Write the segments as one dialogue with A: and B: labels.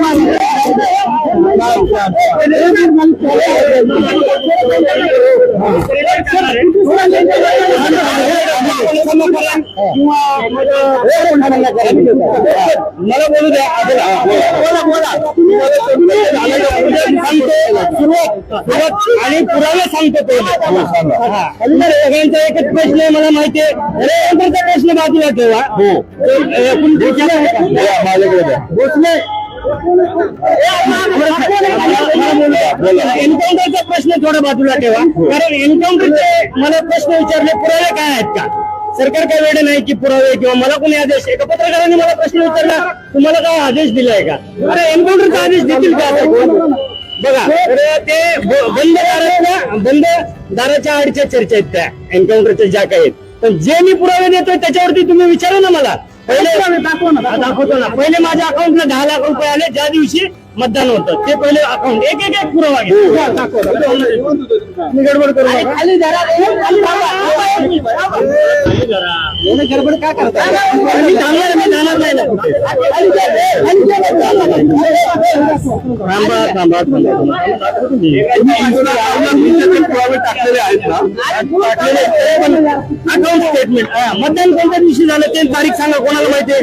A: मालिक मला बोलू द्या बोला बोला आणि पुरावे सांगतो ते सगळ्यांचा एकच प्रश्न आहे मला माहिती आहे रेवंतचा प्रश्न बाजूला ठेवा माझ्याकडे भोसले एन्काउंटरचा प्रश्न थोडा बाजूला ठेवा. कारण एन्काउंटरचे मला प्रश्न विचारले पुरावे काय आहेत का? सरकार काय वेळ नाही की पुरावे किंवा मला कोणी आदेश एका पत्रकाराने मला प्रश्न विचारला तुम्हाला काय आदेश दिलाय का? अरे एन्काउंटरचा आदेश देतील का बघा ते बंद दाराच्या बंद दाराच्या आडच्या चर्चा आहेत त्या एन्काउंटरच्या ज्या काही आहेत. पण जे मी पुरावे देतोय त्याच्यावरती तुम्ही विचारा ना मला. पहिले दाखवतो ना. पहिले माझ्या अकाउंटला दहा लाख रुपये आले. ज्या दिवशी मतदान होतं. ते पहिले अकाउंट एक एक एक पुरावा घ्या. मी गडबड करू नका. खाली धरा. एवढं गडबड का करता मी जाणार मी जाणार नाही ना. थांबा थांबा
B: टाकलेले आहेत ना?
A: अकाउंट स्टेटमेंट मतदान कोणत्या दिवशी झालं ते तारीख सांगा कोणाला माहिती आहे?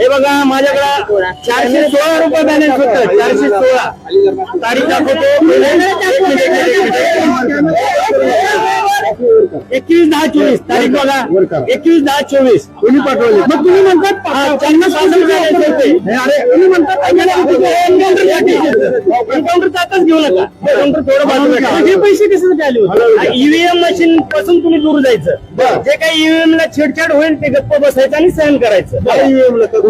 A: हे बघा माझ्याकडे चारशे सोळा रुपये बॅलन्स होतं. चारशे सोळा. तारीख दाखवतो. एकवीस दहा चोवीस. तारीख बघा. एकवीस दहा चोवीस. तुम्ही पाठवले? मग तुम्ही म्हणतात हा, त्यांना होते. अरे तुम्ही म्हणतात घेऊ नका. एन्काउंटर थोडं बाजूला. हे पैसे कसे आले ईव्हीएम मशीन पासून तुम्ही दूर जायचं. जे काही ईव्हीएम ला छेडछाड होईल ते गप्प बसायचं आणि सहन करायचं. माझी ड्युटी बघा,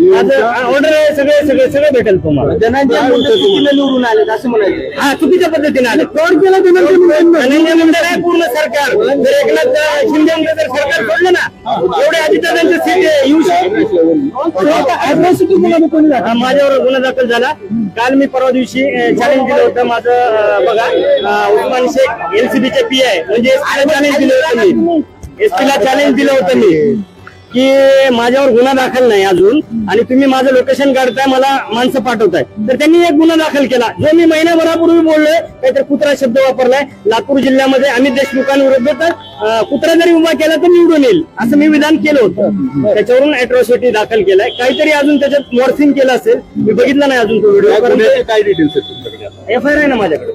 A: ऑर्डर आहे सगळे सगळे सगळे भेटेल तुम्हाला.
C: धनंजय मुंडे चुकीनं निवडून आले असं म्हणायचं.
A: हा चुकीच्या पद्धतीने आले. फ्रॉड केला धनंजय मुंडे धनंजय मुंडे नाही पूर्ण सरकार. जर एकनाथ शिंदे जर सरकार सोडलं ना एवढे सीट येऊ शकते माझ्यावर गुन्हा दाखल झाला. काल मी परवा दिवशी चॅलेंज दिलं होतं माझं बघा उस्मान शेख एनसीबीचे पी आहे म्हणजे चॅलेंज दिलं होतं मी. ला चॅलेंज दिलं होतं मी. की माझ्यावर गुन्हा दाखल नाही अजून आणि तुम्ही माझं लोकेशन काढताय मला माणसं पाठवताय. तर त्यांनी एक गुन्हा दाखल केला. जो मी महिन्याभरापूर्वी बोललोय काहीतरी कुत्रा शब्द वापरलाय. लातूर जिल्ह्यामध्ये अमित देशमुखांविरुद्ध तर कुत्रा जरी उभा केला तर निवडून येईल. असं मी विधान केलं होतं. त्याच्यावरून अॅट्रॉसिटी दाखल केलाय. काहीतरी अजून त्याच्यात मॉर्फिंग केलं असेल. मी बघितला नाही अजून तो व्हिडिओ
B: काय डिटेल्स आहेत तुमच्याकडे
A: एफ आय आर आहे ना माझ्याकडे.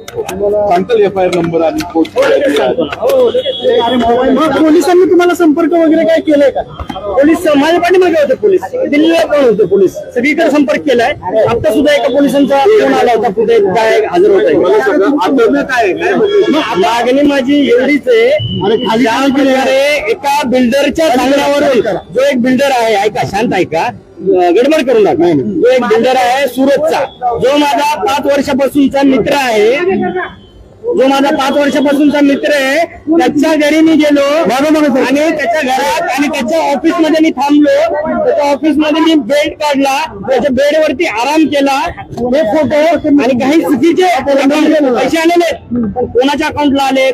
B: सांगताल एफ आय आर नंबर आणि
A: हो. हो,
C: पोलिसांनी तुम्हाला संपर्क वगैरे काय केलाय का?
A: पोलीस माझ्या पाठीमागे होते पोलीस. दिल्लीला पण होते पोलीस. सगळीकडे संपर्क केलाय. आता सुद्धा एका पोलिसांचा फोन आला होता. कुठे काय हजर होत
B: आहे? काय
A: मागणी माझी एवढीच आहे प्रकारे एका बिल्डरच्या सांगण्यावरून जो एक बिल्डर आहे ऐका शांत ऐका. गडबड करू नका. जो एक बिल्डर आहे सुरतचा. जो माझा पाच वर्षापासूनचा मित्र आहे. जो माझा पाच वर्षापासूनचा मित्र आहे त्याच्या घरी मी गेलो. आणि त्याच्या घरात आणि त्याच्या ऑफिसमध्ये मी थांबलो. त्याच्या ऑफिसमध्ये मी बेड काढला. त्याच्या बेडवरती आराम केला. हे फोटो आणि काही चुकीचे पैसे आलेले कोणाच्या अकाउंटला आलेत?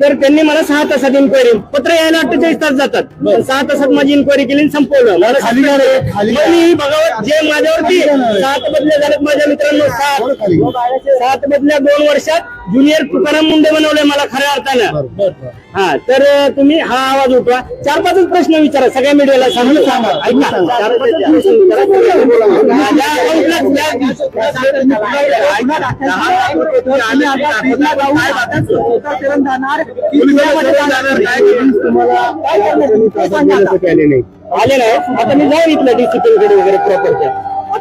A: तर त्यांनी मला सहा तासात इन्क्वायरी पत्र यायला अठ्ठेचाळीस तास जातात. पण सहा तासात माझी इन्क्वायरी केली आणि संपवलं. मला
C: खाली. खाली
A: मग मी बघावं जे माझ्यावरती सात बदल्या झालेत माझ्या मित्रांनो सात. सात बदल्या दोन वर्षात ज्युनियर तुकाराम मुंडे बनवले मला खऱ्या अर्थानं. हा तर तुम्ही हा आवाज उठवा. चार पाचच प्रश्न विचारा सगळ्या मीडियाला सांगू. ऐका. चार अकाउंटला ज्या- आले नाही. आता मी जाऊ इथलं डिसिप्लिनकडे वगैरे प्रॉपरच्या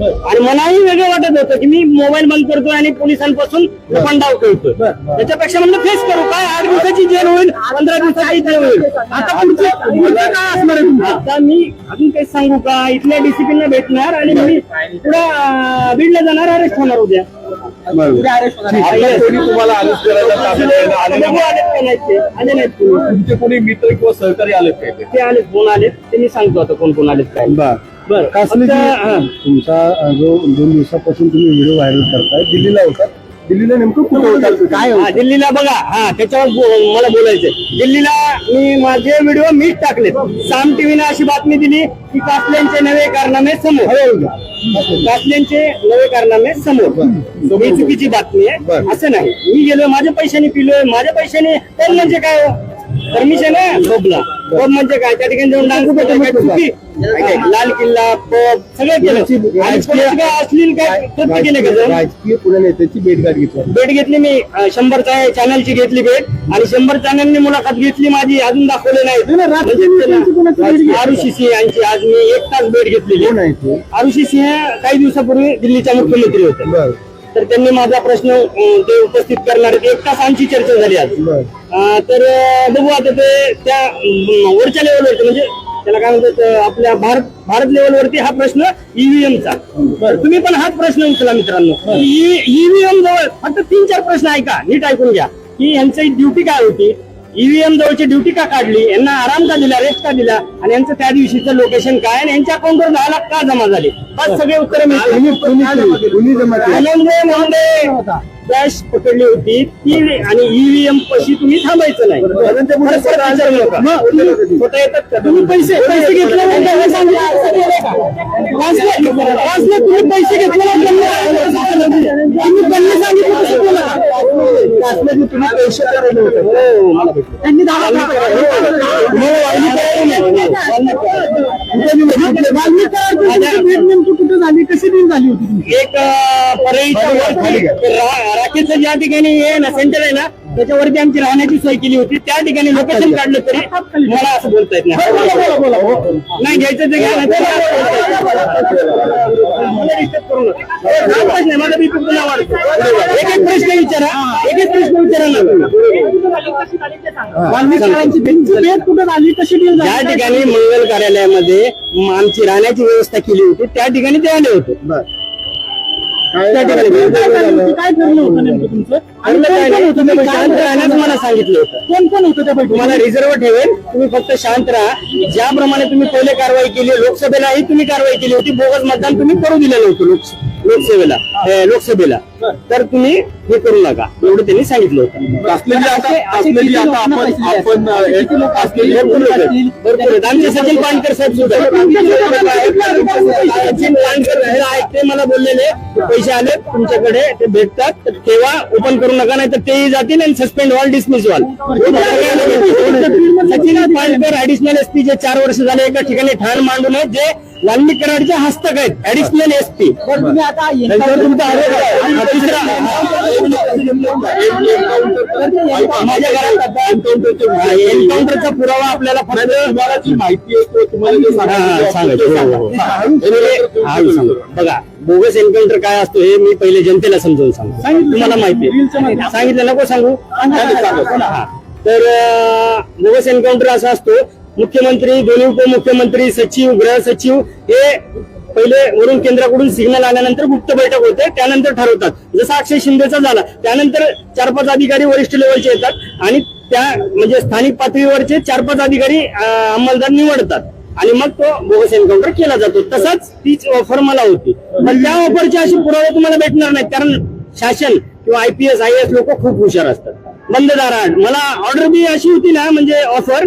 A: आणि मलाही वेगळं वाटत होतं की मी मोबाईल बंद करतोय आणि पोलिसांपासून लपंडाव खेळतोय त्याच्यापेक्षा म्हणलं फेस करू. काय आठ दिवसाची जेल होईल पंधरा दिवसाची जेल होईल. आता पुढचं पुढचं काय असणार आहे तुमचं? आता मी अजून काही सांगू का? इथल्या डिसिप्लिनला भेटणार आणि मी पुढे बीडला जाणार अरेस्ट होणार उद्या.
B: तुम्हाला अरेस्ट करायला आले
A: आले.
B: तुमचे कोणी मित्र किंवा सहकारी आलेत काय ते?
A: ते आलेत कोण आलेत? ते मी सांगतो आता कोण कोण आलेत काय. बरं. हां.
C: तुमचा जो दोन दिवसापासून तुम्ही व्हिडिओ व्हायरल करताय दिल्लीला होता. दिल्लीला नेमकं कुठं होता? काय
A: हा, दिल्लीला बघा. हा त्याच्यावर बो- मला बोलायचंय. दिल्लीला मी माझे व्हिडिओ मीच टाकले साम टीव्हीने अशी बातमी दिली की कासल्यांचे नवे कारनामे समोर. कासल्यांचे नवे कारनामे समोर. ही चुकीची बातमी आहे. असं नाही. मी गेलोय माझ्या पैशाने पिलोय माझ्या पैशाने. पण म्हणजे काय परमिशन आहे? पबला पब म्हणजे काय? त्या ठिकाणी जाऊन डान्स करतोय काय चुकी? काय, लाल किल्ला पब सगळं केलं. आणि कोणाची काय? कृत्य केले का जाऊन?
C: राजकीय पुणे नेत्याची भेटगाठ घेतली
A: भेट घेतली मी. अं, शंभर चॅनलची घेतली भेट. आणि शंभर चॅनलनी मुलाखत घेतली माझी अजून दाखवले नाही आरुषी सिंह यांची आज मी एक तास भेट घेतलेली.
C: कोण आहे ते?
A: आरुषी सिंह काही दिवसापूर्वी दिल्लीच्या मुख्यमंत्री होते.
C: बर.
A: तर त्यांनी माझा प्रश्न ते उपस्थित करणार. एक तास आमची चर्चा झाली आज. तर बघू आता ते त्या वरच्या लेवलवरती म्हणजे त्याला काय म्हणतात आपल्या भारत भारत लेवलवरती हा प्रश्न ईव्हीएमचा तुम्ही पण हाच प्रश्न उचला मित्रांनो. ईव्हीएम जवळ फक्त तीन चार प्रश्न ऐका नीट ऐकून घ्या. की यांची ड्युटी काय होती? ईव्हीएम जवळची ड्युटी का काढली? यांना आराम का दिला रेस्ट का दिला? आणि यांचं त्या दिवशीचं लोकेशन काय? आणि यांच्या अकाउंटवर दहा लाख का जमा झाले? बस सगळे उत्तर मुंडे कॅश पकडली होती ती आणि ईव्हीएम पशी तुम्ही थांबायचं नाही. स्वतः येतात का? तुम्ही पैसे पैसे? वाचलं? तुम्ही पैसे सांगितलं
C: तुम्ही करायला होते.
A: हो.
C: त्यांनी
A: हो,
C: नेमकी कुठं झाली? कशी डील झाली होती
A: एक रा- राकेशचं ज्या ठिकाणी हे ना सेंटर आहे ना त्याच्यावरती आमची राहण्याची सोय केली होती. त्या ठिकाणी लोकेशन काढलं तरी मला असं बोलता येत नाही. नाही घ्यायचं ते घ्या नाही तर मला disturb करू नका. हा प्रश्न आहे, माझा वाढतो. एक एक प्रश्न विचारा एक एक प्रश्न विचारा ना. कुठं कशी ज्या ठिकाणी मंगल कार्यालयामध्ये म- आमची राहण्याची व्यवस्था केली होती त्या ठिकाणी ते आले होते. त्या ठिकाणी काय ठरलं होतं? नेमकं तुमचं? ठरलं काय नाही तुम्ही शांत राहण्याचं मला सांगितलं होतं. कोण कोण होतं त्या तुम्हाला रिझर्व ठेवेल तुम्ही फक्त शांत राहा. ज्याप्रमाणे तुम्ही पहिले कारवाई केली लोकसभेलाही तुम्ही कारवाई केली होती बोगस मतदान तुम्ही करू दिलेलं होतं लोकस- लोकसेवेला लोकसभेला. तर तुम्ही हे करू नका. एवढं त्यांनी सांगितलं होतं. आमचे सचिन पानकर साहेब सुद्धा. सचिन पानकर हे आहेत. ते मला बोललेले. पैसे आले. तुमच्याकडे ते भेटतात. तर ठेवा ओपन करू नका नाही तर तेही जातील आणि सस्पेंड व्हाल डिसमिस व्हाल. सचिन पानकर ऍडिशनल एसपी जे चार वर्ष झाले एका ठिकाणी ठाण मांडून जे वाल्मिक कराडचे हस्तक आहेत ऍडिशनल एसपी तुम्ही आता तुमचा आरोप आहे. हा, तिसरा माझ्या घरात एन्काउंटरचा पुरावा आपल्याला फक्त
B: माहिती आहे तो तुम्हाला जे
A: हा, हा,
B: सांगायचं
A: सांगायचं. हो, हो, हो. हा, मी सांगतो. बघा बोगस एन्काउंटर काय असतो हे मी पहिले जनतेला समजावून सांगतो तुम्हाला माहिती आहे. सांगितलं नको सांगू हा. तर अं, बोगस एन्काउंटर असा असतो मुख्यमंत्री दोन्ही उपमुख्यमंत्री सचिव गृह सचिव हे पहिले वरून केंद्राकडून सिग्नल आल्यानंतर गुप्त बैठक होते त्यानंतर ठरवतात. जसा अक्षय शिंदेचा झाला त्यानंतर चार पाच अधिकारी वरिष्ठ लेवलचे येतात आणि त्या म्हणजे स्थानिक पातळीवरचे चार पाच अधिकारी अंमलदार निवडतात. आणि मग तो बोगस एन्काउंटर केला जातो. तसाच तीच ऑफर मला होती. पण त्या ऑफरचे असे पुरावे तुम्हाला भेटणार नाहीत कारण शासन किंवा आयपीएस आय एस लोक खूप हुशार असतात. बंद दारात. मला ऑर्डर बी अशी होती ना म्हणजे ऑफर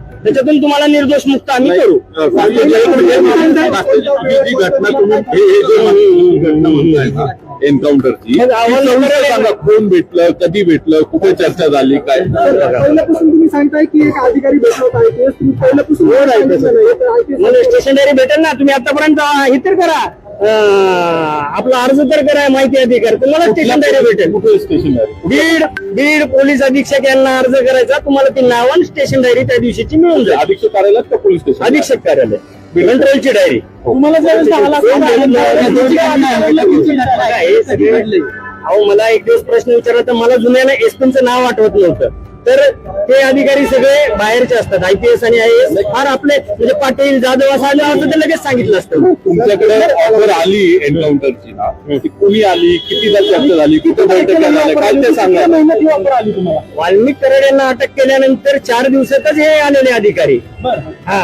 A: त्याच्यातून तुम्हाला निर्दोष मुक्त आम्ही करू.
B: जी घटना तुम्ही हे हे जे ही. घटना म्हणताय ना एन्काउंटरची
A: मग आव्हान
B: समजून
A: वगैरे-
B: सांगा कोण भेटलं कधी भेटलं कुठे चर्चा झाली काय?
C: पहिल्यापासून तुम्ही सांगताय की एक अधिकारी भेटला होता IPS. तुम्ही पहिल्यापासून
A: स्टेशनरी भेटेल ना तुम्ही आतापर्यंत हे तर करा. आपला अर्ज तर करा माहिती अधिकार तुम्हाला स्टेशनरी भेटेल
B: कुठे स्टेशनरी
A: बीड बीड पोलीस अधीक्षक यांना अर्ज करायचा तुम्हाला ती नावन स्टेशन डायरी त्या दिवशीची मिळून जाईल
B: अधीक्षक कार्यालयात का पोलीस स्टेशन
A: अधीक्षक कार्यालय कंट्रोलची डायरी तुम्हाला जर हे सगळे अहो मला एक दिवस प्रश्न विचारला तर मला जुन्याला एसपीचं नाव आठवत नव्हतं तर ते अधिकारी सगळे बाहेरचे असतात. आयपीएस आणि आय एस फार आपले म्हणजे पाटील जाधव असं आलं असं ते लगेच सांगितलं असतं.
B: तुमच्याकडे ऑफर आली एन्काउंटरची ती कुणी आली? कितीदा चर्चा झाली कुठे बैठक झाल्या काय ते सांगा.
A: वाल्मिक कराड यांना अटक केल्यानंतर चार दिवसातच हे आलेले अधिकारी. हा.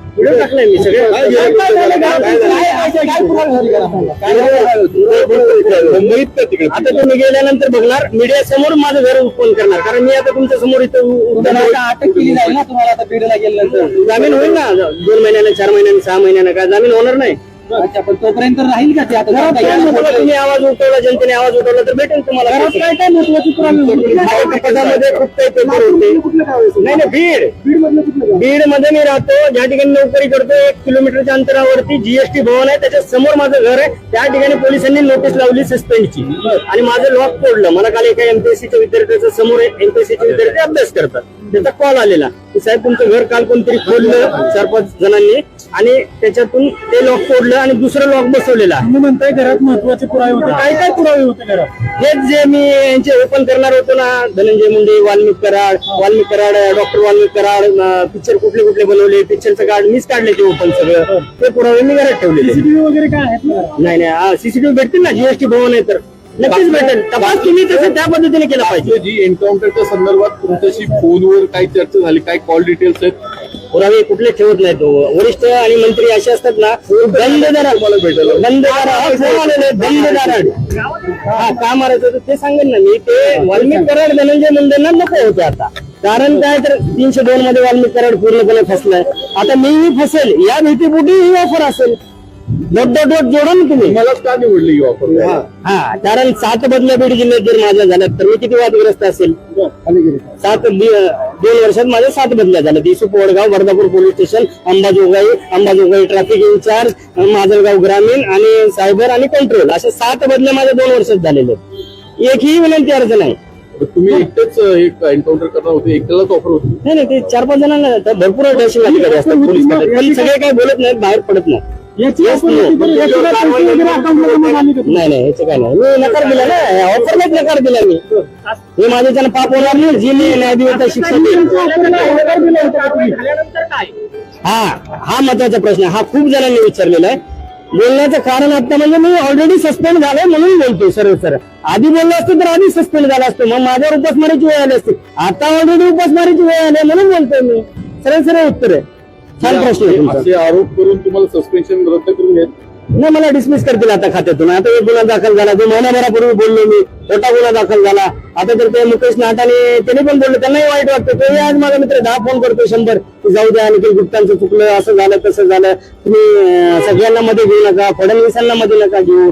A: व्हिडिओ टाकलाय मी सगळे?
B: मुंबईत तिकडे
A: आता तुम्ही गेल्यानंतर बघणार मीडिया समोर माझं घर ओपन करणार. कारण मी आता तुमच्यासमोर इथं
D: अटक केली जाईल ना तुम्हाला आता बीडला गेल्यानंतर?
A: जामीन होईल ना. दोन महिन्याने चार महिन्याने सहा महिन्याने काय? जामीन होणार नाही.
D: अच्छा पण तोपर्यंत राहील का ते आता?
A: घरात काय महत्त्वाचं? तुम्ही आवाज उठवला जनतेने आवाज उठवला तर भेटेल तुम्हाला काय काय महत्वाची पदामध्ये खूप काही पेपर होते.
C: कुठलं गाव आहे सर?
A: नाही नाही बीड.
C: बीड मधलं कुठलं गाव?
A: बीडमध्ये मी राहतो ज्या ठिकाणी नोकरी करतो एक किलोमीटरच्या अंतरावरती जीएसटी भवन आहे त्याच्यासमोर माझं घर आहे. त्या ठिकाणी पोलिसांनी नोटीस लावली सस्पेंडची आणि माझं लॉक तोडलं. मला काल एका एमपीएससीच्या विद्यार्थ्याच्या समोर एमपीएससीचे विद्यार्थी अभ्यास करतात. त्याचा कॉल आलेला. की साहेब तुमचं घर काल कोणतरी खोललं चार पाच जणांनी. आणि त्याच्यातून ते लॉक तोडलं आणि दुसरं लॉक बसवलेलं आहे.
C: तुम्ही म्हणताय घरात महत्त्वाचे पुरावे होते. काय काय पुरावे होते घरात?
A: हेच जे मी यांचे ओपन करणार होतो ना धनंजय मुंडे वाल्मिक कराड वाल्मिक कराड डॉक्टर वाल्मिक कराड पिक्चर कुठले कुठले बनवले पिक्चरचं कार्ड मीच काढले ते ओपन सगळं. ते पुरावे मी घरात ठेवलेले.
C: सीसीटीव्ही वगैरे काय आहेत ना?
A: नाही नाही सीसीटीव्ही भेटतील ना जीएसटी भवन आहे तर. नक्कीच भेटेल. तपास तुम्ही तसं त्या पद्धतीने केला पाहिजे.
B: जी एन्काउंटरच्या संदर्भात तुमच्याशी फोनवर काय चर्चा झाली काय कॉल डिटेल्स आहेत
A: पुरावे कुठले ठेवत नाही तो वरिष्ठ आणि मंत्री असे असतात ना बंद दराड बंद दराड फोन आलेले बंद दराड हा का मारायचं ते सांगेन ना मी. ते वाल्मिक कराड धनंजय मुंडेंना नको होतं आता. कारण काय तर तीनशे दोन मध्ये वाल्मिक कराड पूर्णपणे फसलाय. आता मीही फसेल या भीतीपोटी ही ऑफर असेल. डोट डोट डोट जोडा ना तुम्ही.
B: मला का निवडली ही ऑफर
A: हा. कारण सात बदल्या बीड जिल्ह्यात जर माझ्या झाल्यात तर मी किती वादग्रस्त असेल? सात दि- दोन वर्षात माझ्या सात बदल्या झाल्या दिसू Vadgaon Vardhapur police station Ambajogai Ambajogai traffic incharge Majalgaon ग्रामीण आणि सायबर आणि कंट्रोल अशा सात बदल्या माझ्या दोन वर्षात झालेले आहेत. एकही विनंती अर्ज नाही.
B: तुम्ही एकटेच एक एन्काउंटर करणार होते एकट्यालाच ऑफर होती.
A: नाही नाही ते चार पाच जणांना भरपूर असतात पोलीस खात्यात. पण सगळे काही बोलत नाहीत बाहेर पडत नाही नाही नाही याचं काय नाही. मी नकार दिला ना. ऑफरलाच नकार दिला मी? हे माझ्याच्यानं पाप होणार नाही. जी मी हा हा महत्त्वाचा प्रश्न. हा खूप जणांनी विचारलेला आहे. बोलण्याचं कारण आता म्हणजे मी ऑलरेडी सस्पेंड झालोय म्हणून बोलतोय सरळ सरळ आधी बोललो असतो तर आधी सस्पेंड झाला असतो. मग माझ्यावर उपासमारीची वेळ आली असते. आता ऑलरेडी उपासमारीची वेळ आली म्हणून बोलतोय मी. सरळ सरळ उत्तर आहे. छान प्रश्न आहे तुमचा.
B: असे आरोप करून तुम्हाला सस्पेन्शन रद्द करून घेत?
A: नाही मला डिसमिस करतील आता खात्यातून. आता एक गुन्हा दाखल झाला जो महिन्याभरापूर्वी बोललो मी मोठा गुन्हा दाखल झाला. आता तर ते मुकेश नाटाने त्यांनी पण बोलले त्यांनाही वाईट वाटतं. ते आज माझा मित्र दहा फोन करतो शंभर. की जाऊ द्या निखिल गुप्तांचं चुकलं असं झालं तसं झालं. तुम्ही सगळ्यांना मध्ये घेऊ नका फडणवीसांना मध्ये नका घेऊ.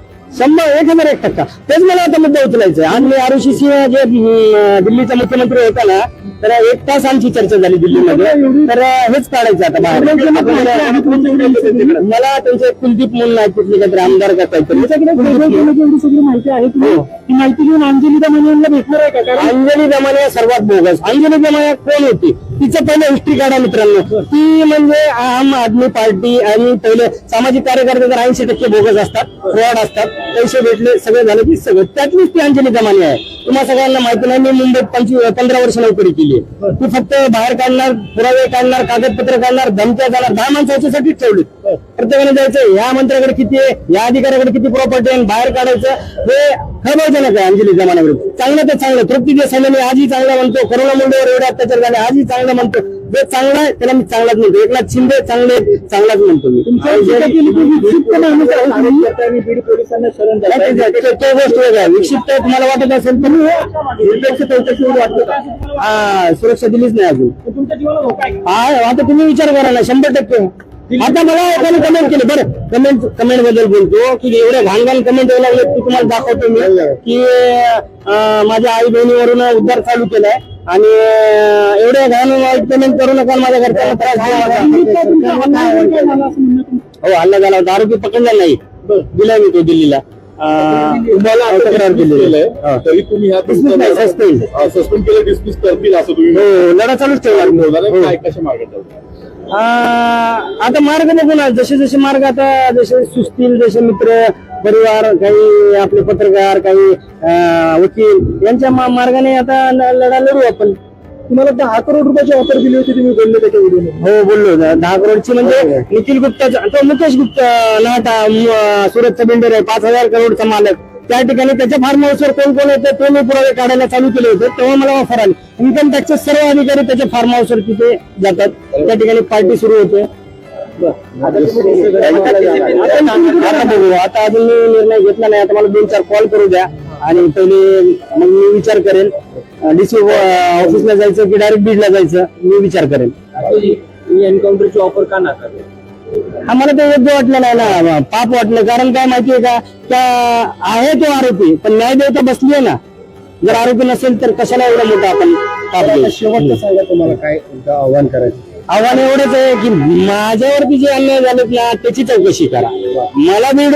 A: शंभर एक हजार एक टक्का. तेच मला आता मुद्दा उचलायचा आहे. मी आरुषी सिंह जे अं, दिल्लीचा मुख्यमंत्री होता ना तर एक तास आमची चर्चा झाली दिल्लीमध्ये. तर हेच काढायचं आता बाहेर. मला त्यांचे कुलदीप आहेत तिथले काहीतरी आमदार का काहीतरी. माहिती आहे ती माहिती घेऊन अंजली दमानियांना भेटणार आहे का? अंजली दमानिया सर्वात बोगस. अंजली दमानिया कोण होती? तिचं पहिलं हिस्ट्री काढा मित्रांनो. ती म्हणजे आम आदमी पार्टी आणि पहिले सामाजिक कार्यकर्ते तर ऐंशी टक्के बोगस असतात फ्रॉड असतात. पैसे भेटले सगळं झालं की सगळं. त्यातलीच ती अंजली दमानी आहे. तुम्हाला सगळ्यांना माहिती नाही मी मुंबईत पंचवीस पंधरा वर्ष नोकरी केली. ती फक्त बाहेर काढणार पुरावे काढणार कागदपत्र काढणार धमक्या जाणार दहा माणसं याच्यासाठीच ठेवली प्रत्येकाने जायचं या मंत्र्याकडे किती आहे या अधिकाऱ्याकडे किती प्रॉपर्टी आहे बाहेर काढायचं हे खबरजनक आहे अंजली जमान्याविरुद्ध चांगलं ते चांगलं तृप्ती मी आजही चांगला म्हणतो करोना मुंडेवर एवढे अत्याचार झाले आजही चांगलं म्हणतो जे चांगलं आहे त्याला मी चांगलाच म्हणतो. एकनाथ शिंदे चांगले चांगलाच म्हणतो मी. ते- गोष्ट वेगळी. विक्षिप्त तुम्हाला वाटत असेल तर निरपेक्ष वाटतं? हा सुरक्षा दिलीच नाही अजून. हा आता तुम्ही विचार करा ना शंभर टक्के. आता मला एकाने कमेंट केली. बरं कमेंट कमेंटबद्दल बोलतो की एवढे घाण घाण कमेंट यायला लागले तुम्हाला दाखवतो मी की माझ्या आई बहिणीवरून उद्धार चालू केलाय. आणि एवढे घाण कमेंट करू नका माझ्या घरच्यांना त्रास नका. हो हल्ला झाला होता आरोपी पकडला नाही दिलाय मी तो दिल्लीला तक्रार आहे.
B: तरी तुम्ही ह्या
A: Dismiss नाही, suspend.
B: सस्पेंड केलं डिसमिस करतील असं तुम्ही
A: हो लढा चालूच ठेवला. हो.
B: काय कशा मागे
A: आता मार्ग बघू ना जसे जसे मार्ग आता जसे सुचतील जसे मित्र परिवार काही आपले पत्रकार काही वकील यांच्या मार्गाने आता लढा लढू आपण. तुम्हाला दहा करोड रुपयाची ऑफर दिली होती तुम्ही बोलले त्याच्या व्हिडिओ हो बोललो दहा करोडची म्हणजे निखिल गुप्ताचा तो मुकेश गुप्ता नाटा सुरतचा बिल्डर आहे पाच हजार करोडचा मालक. त्या ठिकाणी त्याच्या फार्म हाऊसवर कोण कोण होते ते मी पुरावे काढायला चालू केले होते तेव्हा मला ऑफर आली. इन्कम टॅक्सचे सर्व अधिकारी त्याच्या फार्म हाऊसवर तिथे जातात. त्या ठिकाणी पार्टी सुरू होते. आता बघू. आता अजून मी निर्णय घेतला नाही. आता मला दोन चार कॉल करू द्या. आणि पहिले मग मी विचार करेन. डीसी ऑफिसला जायचं की डायरेक्ट बीडला जायचं मी विचार करेन.
D: एन्काउंटरची ऑफर का नाकारली
A: आम्हाला ते योग्य वाटलं नाही ना. पाप वाटलं. कारण काय माहितीये का? त्या आहे तो आरोपी पण न्याय देवता बसली आहे ना. जर आरोपी नसेल तर कशाला एवढा मोठा आपण?
C: शेवटचं सांगा तुम्हाला काय आव्हान करायचं.
A: आव्हान एवढंच आहे की माझ्यावरती जे अन्याय झालेत ना त्याची चौकशी करा. मला बीड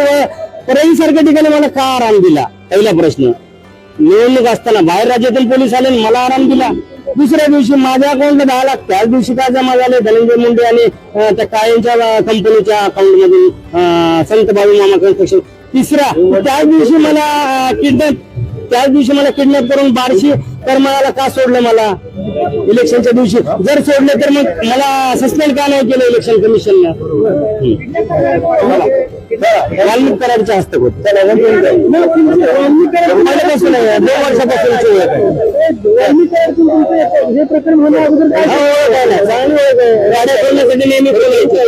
A: परई सारख्या ठिकाणी मला का आराम दिला? पहिला प्रश्न. निवडणूक असताना बाहेर राज्यातून पोलीस आले मला आराम दिला. दुसऱ्या दिवशी माझ्या अकाउंटला दहा लाख त्याच दिवशी काय जमा झाले? धनंजय मुंडे आणि त्या कायमच्या कंपनीच्या अकाउंट मधून संत बाबू मामा कन्स्ट्रक्शन तिसरा त्याच दिवशी मला किडनॅप त्याच दिवशी मला किडनॅप करून बारशी करमाळाला का सोडलं मला? इलेक्शनच्या दिवशी. जर सोडलं तर मग मला सस्पेंड का नाही केलं इलेक्शन कमिशननं वाल्मिक कराडच्या हस्तक होत. पहिल्यापासून दोन आहे.
C: हे प्रकरण
A: चांगली. गाड्या सोडण्यासाठी नेहमी फोन यायचे.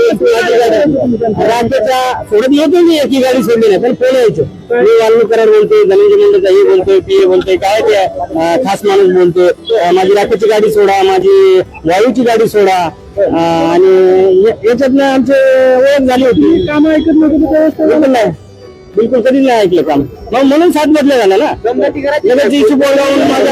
A: राज्याच्या सोडत नव्हतो मी. एकी गाडी सोडली नाही पण फोन यायचो. मी वाल्मिक कराड बोलतोय धनंजय मुंडेचा हे बोलतोय पी बोलतोय काय ते खास माणूस बोलतोय. अं, माझी राखेची गाडी सोडा माझी वायूची गाडी सोडा. आणि याच्यातनं आमची ओळख झाली होती.
C: काम ऐकत नव्हतं
A: नाही. बिलकुल कधीच नाही ऐकलं काम. मग म्हणून सात बदल्या झाला ना. लगेच इशू बोलवून माझा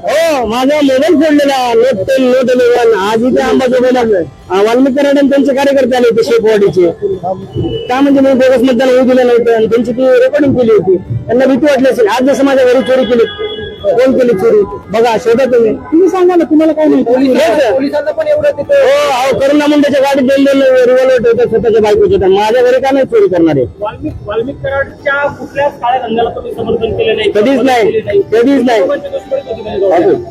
A: हो माझा मोबाईल फोडलेला. नोट टेन नोट इलेव्हन आज इथे अंबाजोगाईला अं, वाल्मिक कराड आणि त्यांचे कार्यकर्ते आले होते शेपवाडीचे. का म्हणजे मी बोगस मतदान होऊ दिलं नव्हतं आणि त्यांची ती रेकॉर्डिंग केली होती. त्यांना भीती वाटली असेल. आज जसं माझ्या घरी चोरी केली. कोण केली चोरी? बघा शोधा तुम्ही.
C: तुम्ही सांगा ना तुम्हाला काय.
D: पोलिसांना पण एवढं तिथं
A: हो करुणा मुंडेच्या गाडीत दोन दोन रिव्हॉल्वर ठेवतात स्वतःच्या बायकोचे. तर माझ्या घरी का नाही चोरी करणारे
D: वाल्मिक वाल्मिक कराडच्या कुठल्याच काळ्या धंद्याला तुम्ही समर्थन केलं नाही?
A: कधीच नाही. कधीच नाही.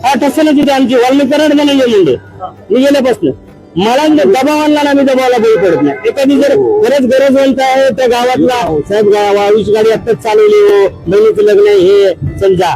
A: हा ठसलच होती आमची वाल्मिक कराड धनंजय मुंडे. मी गेल्यापासून. मला दबाव आणला ना मी दबावाला बळी पडत नाही. एखादी जर खरंच गरजवंत आहे त्या गावातला साहेब गा- वाळूची गाडी आत्ताच चालवली हो. बहिणीचं लग्न आहे हे. समजा.